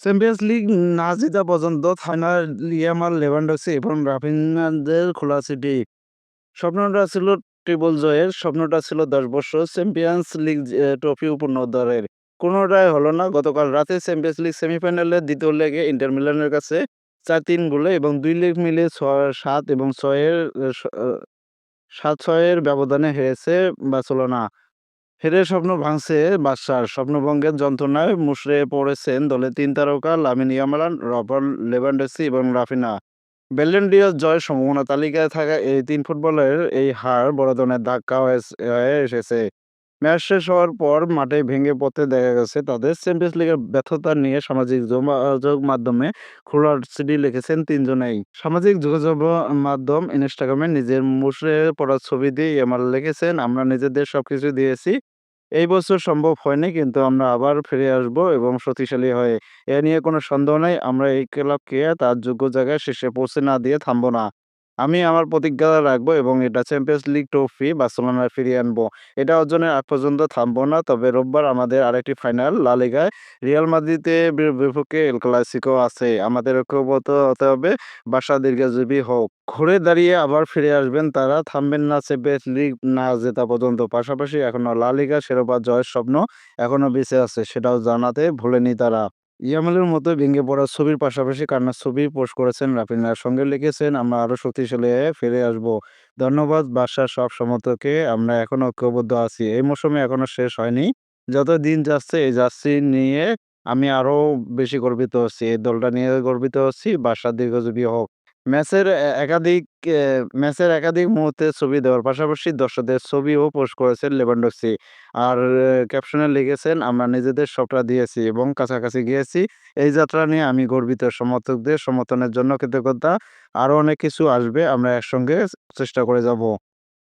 Champions league না জেতা পর্যন্ত ফাইনাল ইয়ামাল লেভানডস্কি এবং রাফিনাদের খোলা সিটি। স্বপ্নটা ছিল ট্রিপল জয়ের, স্বপ্নটা ছিল দশ বছর চ্যাম্পিয়ন্স লিগ ট্রফি পুনরুদ্ধারের কোনোটাই হলো না, গতকাল রাতে চ্যাম্পিয়ন্স লিগ সেমিফাইনালের দ্বিতীয় লেগে ইন্টার মিলানের কাছে চার তিন গোলে এবং দুই লেগ মিলে ছয় সাত এবং ছয়ের সাত ছয়ের ব্যবধানে হেরেছে বার্সেলোনা। হেরে স্বপ্ন ভাঙছে বাদশার। স্বপ্নভঙ্গের যন্ত্রণায় মুষড়ে পড়েছেন দলে তিন তারকা লামিন ইয়ামাল রবার্ট লেভানডস্কি এবং রাফিনা। ব্যালেন্ডিয়ার জয়ের সম্ভাবনা তালিকায় থাকা এই তিন ফুটবলের এই হার বড় ধরনের ধাক্কা হয়ে এসেছে। ম্যাচ শেষ হওয়ার পর মাঠে ভেঙে পড়তে দেখা গেছে তাদের চ্যাম্পিয়ন্স লিগের ব্যর্থতা নিয়ে সামাজিক যোগাযোগ মাধ্যমে খোলার সিডি লিখেছেন তিনজনেই। সামাজিক যোগাযোগ মাধ্যম ইনস্টাগ্রামে নিজের মুষড়ে পড়া ছবি দিয়ে এমাল লিখেছেন, আমরা নিজেদের সবকিছু দিয়েছি এই বছর সম্ভব হয়নি, কিন্তু আমরা আবার ফিরে আসব এবং শক্তিশালী হয়ে এ নিয়ে কোনো সন্দেহ নেই। আমরা এই ক্লাবকে তার যোগ্য জায়গায় শেষে পৌঁছে না দিয়ে থামবো না। আমি আমার প্রতিজ্ঞা রাখব এবং এটা চ্যাম্পিয়ন্স লিগ ট্রফি বার্সেলোনায় ফিরিয়ে আনব। এটা অর্জনের আগ পর্যন্ত থামবো না, তবে রোববার আমাদের আরেকটি ফাইনাল লা লিগায় রিয়াল মাদ্রিদের বি- বিপক্ষে এল ক্লাসিকো আছে। আমাদের ঐক্যবদ্ধ হতে হবে বাসা দীর্ঘজীবী হোক। ঘুরে দাঁড়িয়ে আবার ফিরে আসবেন তারা, থামবেন না চ্যাম্পিয়ন্স লিগ না জেতা পর্যন্ত। পাশাপাশি এখনও লা লিগা শিরোপা জয়ের স্বপ্ন এখনও বেঁচে আছে, সেটাও জানাতে ভোলেনি তারা। ইয়ামালের মতো ভেঙে পড়া ছবির পাশাপাশি কান্নার ছবি পোস্ট করেছেন রাফিনার সঙ্গে লিখেছেন, আমরা আরও শক্তিশালী হয়ে ফিরে আসব। ধন্যবাদ বাদশার সব সমর্থকে আমরা এখনও ঐক্যবদ্ধ আছি। এই মৌসুমে এখনও শেষ হয়নি। যত দিন যাচ্ছে, এই জার্সি নিয়ে আমি আরও বেশি গর্বিত হচ্ছি। এই দলটা নিয়ে গর্বিত হচ্ছি। বাদশার দীর্ঘজীবী হোক। ম্যাচের একাধিক ম্যাচের একাধিক মুহূর্তে ছবি দেওয়ার পাশাপাশি দর্শকদের ছবিও পোস্ট করেছেন লেভানডস্কি আর ক্যাপশনে লিখেছেন, আমরা নিজেদের সবটা দিয়েছি এবং কাছাকাছি গিয়েছি। এই যাত্রা নিয়ে আমি গর্বিত। সমর্থকদের সমর্থনের জন্য কৃতজ্ঞতা। আরও অনেক কিছু আসবে। আমরা একসঙ্গে চেষ্টা করে যাব।